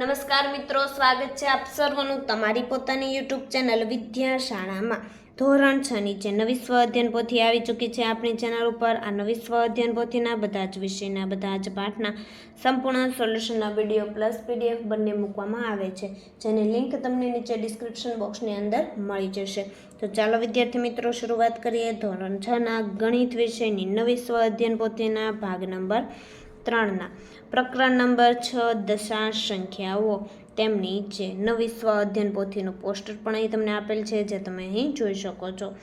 નમસ્કાર મિત્રો, સ્વાગત છે આપ સર્વનું તમારી પોતાની યુટ્યુબ ચેનલ વિદ્યા શાળામાં ધોરણ છ નીચે નવી સ્વ અધ્યયન પોથી આવી ચૂકી છે આપણી ચેનલ ઉપર. આ નવી સ્વ અધ્યયન પોથીના બધા જ વિષયના, બધા જ પાઠના સંપૂર્ણ સોલ્યુશનના વીડિયો પ્લસ પીડીએફ બંને મૂકવામાં આવે છે, જેની લિંક તમને નીચે ડિસ્ક્રિપ્શન બોક્સની અંદર મળી જશે. તો ચાલો વિદ્યાર્થી મિત્રો, શરૂઆત કરીએ ધોરણ છના ગણિત વિષયની નવી સ્વ અધ્યયન પોથીના ભાગ નંબર ત્રણના. પ્રકરણ નંબર છ, દશાંશ સંખ્યાઓ. તેમની જે નવી સ્વ અધ્યયન પોથીનું પોસ્ટર પણ અહીં તમને આપેલ છે, જે તમે અહીં જોઈ શકો છો.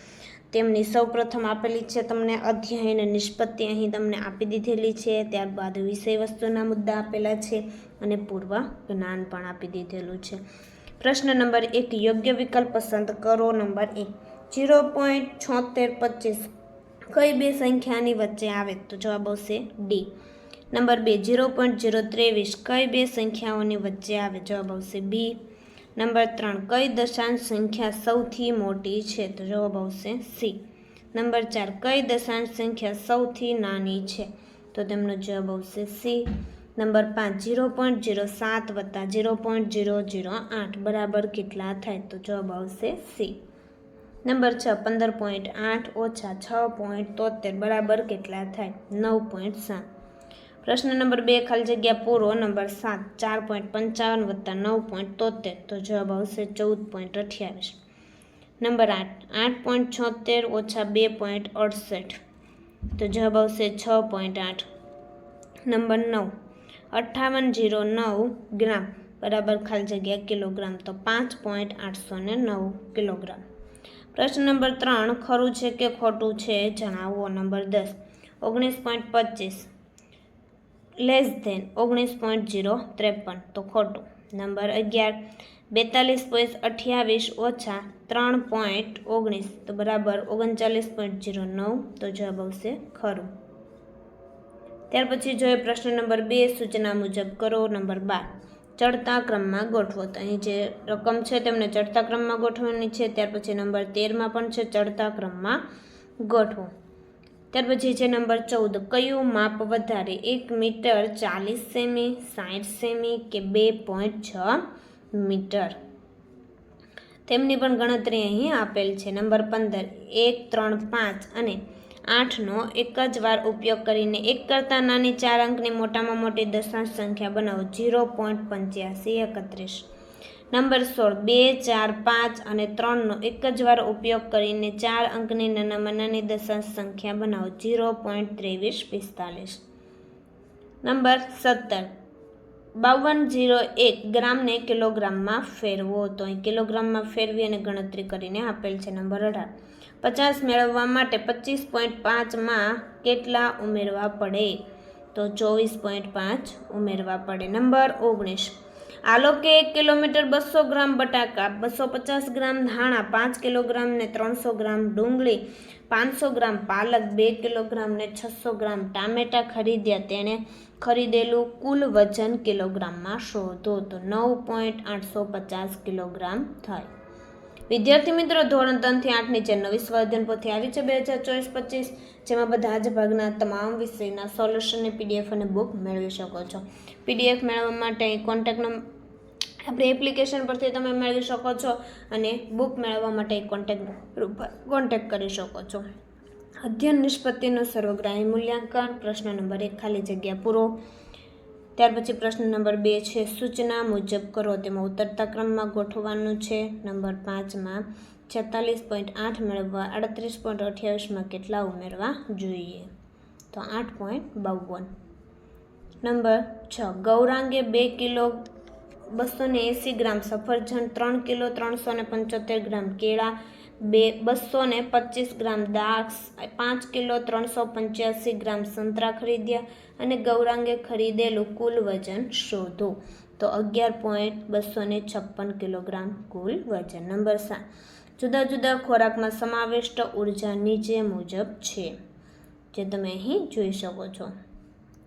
તેમની સૌપ્રથમ આપેલી છે, તમને અધ્યાય અને નિષ્પત્તિ અહીં તમને આપી દીધેલી છે. ત્યારબાદ વિષય વસ્તુના મુદ્દા આપેલા છે અને પૂર્વ જ્ઞાન પણ આપી દીધેલું છે. પ્રશ્ન નંબર એક, યોગ્ય વિકલ્પ પસંદ કરો. નંબર એક જીરો પોઈન્ટ છોતેર પચીસ. કઈ બે સંખ્યાની વચ્ચે આવે? તો જવાબ આવશે ડી. નંબર બે ઝીરો પોઈન્ટ ઝીરો ત્રેવીસ, કઈ બે સંખ્યાઓની વચ્ચે આવે? જવાબ આવશે બી. નંબર ત્રણ, કઈ દશાંશ સંખ્યા સૌથી મોટી છે? તો જવાબ આવશે સી. નંબર ચાર, કઈ દશાંશ સંખ્યા સૌથી નાની છે? તો તેમનો જવાબ આવશે સી. નંબર પાંચ ઝીરો પોઈન્ટ ઝીરો સાત વત્તા જીરો પોઈન્ટ ઝીરો ઝીરો આઠ. બરાબર કેટલા થાય? તો જવાબ આવશે સી. નંબર છ, પંદર પોઈન્ટ આઠ ઓછા છ પોઈન્ટ તોતેર. બરાબર કેટલા થાય? નવ પોઈન્ટ સાત. પ્રશ્ન નંબર બે, ખાલી જગ્યા પૂરો. નંબર સાત, ચાર પોઈન્ટ પંચાવન વત્તા નવ પોઈન્ટ તોતેર. તો જવાબ આવશે ચૌદ પોઈન્ટ અઠ્યાવીસ. નંબર આઠ આઠ પોઈન્ટ છોતેર ઓછા બે પોઈન્ટ અડસઠ. તો જવાબ આવશે છ પોઈન્ટ આઠ. નંબર નવ, અઠ્ઠાવન જીરો નવ ગ્રામ. બરાબર ખાલી જગ્યા કિલોગ્રામ. તો પાંચ પોઈન્ટ આઠસો ને નવ કિલોગ્રામ. પ્રશ્ન નંબર ત્રણ, ખરું છે કે ખોટું છે? જણાવો. નંબર દસ, ઓગણીસ પોઈન્ટ પચીસ. લેસ ધેન ઓગણીસ પોઈન્ટ જીરો ત્રેપન. તો ખોટું. નંબર અગિયાર. બેતાલીસ પોઈન્ટ અઠ્યાવીસ ઓછા ત્રણ પોઈન્ટ ઓગણીસ. તો બરાબર ઓગણચાલીસ પોઈન્ટ જીરો નવ. તો જવાબ આવશે ખરું. ત્યાર પછી જોઈએ પ્રશ્ન નંબર બે સૂચના મુજબ કરો નંબર બાર. ચડતા ક્રમમાં ગોઠવો. તો અહીં જે રકમ છે તેમને ચડતા ક્રમમાં ગોઠવવાની છે. ત્યાર પછી નંબર તેરમાં પણ છે ચડતા ક્રમમાં ગોઠવો. ત્યાર પછી છે નંબર ચૌદ. કયું માપ વધારે એક મીટર ચાલીસ સેમી સાઠ સેમી કે બે પોઈન્ટ છ મીટર? તેમની પણ ગણતરી અહીં આપેલ છે. નંબર પંદર, એક, ત્રણ, પાંચ અને આઠનો એક જ વાર ઉપયોગ કરીને એક કરતાં નાની ચાર અંકની મોટામાં મોટી દશાંશ સંખ્યા બનાવો. ઝીરો પોઈન્ટ પંચ્યાસી એકત્રીસ. નંબર સોળ, બે, ચાર, પાંચ અને ત્રણનો એક જ વાર ઉપયોગ કરીને ચાર અંકની નાનામાં નાની દશાંશ સંખ્યા બનાવો. ઝીરો પોઈન્ટ ત્રેવીસ પિસ્તાલીસ. નંબર સત્તર, બાવન જીરો એક ગ્રામને કિલોગ્રામમાં ફેરવો. તો અહીં કિલોગ્રામમાં ફેરવી અને ગણતરી કરીને આપેલ છે નંબર અઢાર. પચાસ મેળવવા માટે પચીસ પોઈન્ટ પાંચમાં કેટલા ઉમેરવા પડે? તો ચોવીસ પોઈન્ટ પાંચ ઉમેરવા પડે. નંબર ઓગણીસ આલો કે એક કિલોમીટર બસો ગ્રામ બટાકા, બસો પચાસ ગ્રામ ધાણા, પાંચ કિલોગ્રામ ને ત્રણસો ગ્રામ ડુંગળી, પાંચસો ગ્રામ પાલક, બે કિલોગ્રામ ને છસો ગ્રામ ટામેટા ખરીદ્યા. તેણે ખરીદેલું કુલ વજન કિલોગ્રામમાં શોધો તો નવ પોઈન્ટ આઠસો પચાસ કિલોગ્રામ થાય. વિદ્યાર્થી મિત્રો, ધોરણ ત્રણથી આઠ નીચે નવી સ્વાધ્યન પોથી આવી છે બે હજાર ચોવીસ પચીસ, જેમાં બધા જ ભાગના તમામ વિષયના સોલ્યુશનની પીડીએફ અને બુક મેળવી શકો છો. પીડીએફ મેળવવા માટે કોન્ટેક્ટ નંબર આપણી એપ્લિકેશન પરથી તમે મેળવી શકો છો અને બુક મેળવવા માટે કોન્ટેક્ટ કોન્ટેક કરી શકો છો. અધ્યયન નિષ્પત્તિનું સર્વગ્રાહી મૂલ્યાંકન, પ્રશ્ન નંબર એક ખાલી જગ્યા પૂરો. ત્યાર પછી પ્રશ્ન નંબર બે છે, સૂચના મુજબ કરો, તેમાં ઉતરતા ક્રમમાં ગોઠવવાનું છે. નંબર પાંચમાં છેતાલીસ પોઈન્ટ આઠ મેળવવા, આડત્રીસ પોઈન્ટ અઠ્યાવીસમાં કેટલા ઉમેરવા જોઈએ? તો આઠ પોઈન્ટ બાવન. નંબર છ, ગૌરાંગે બે કિલો બસો ને એંસી ગ્રામ, સફરજન ત્રણ કિલો ત્રણસો ને પંચોતેર ગ્રામ, કેળા બે, બસો ને પચીસ ગ્રામ, દાક્ષ પાંચ કિલો ત્રણસો પંચ્યાસી ગ્રામ, સંતરા ખરીદ્યા અને ગૌરાંગે ખરીદેલું કુલ વજન શોધો. તો અગિયાર પોઈન્ટ બસો ને છપ્પન કિલોગ્રામ કુલ વજન. નંબર સાત. જુદા જુદા ખોરાકમાં સમાવિષ્ટ ઊર્જા નીચે મુજબ છે, જે તમે અહીં જોઈ શકો છો.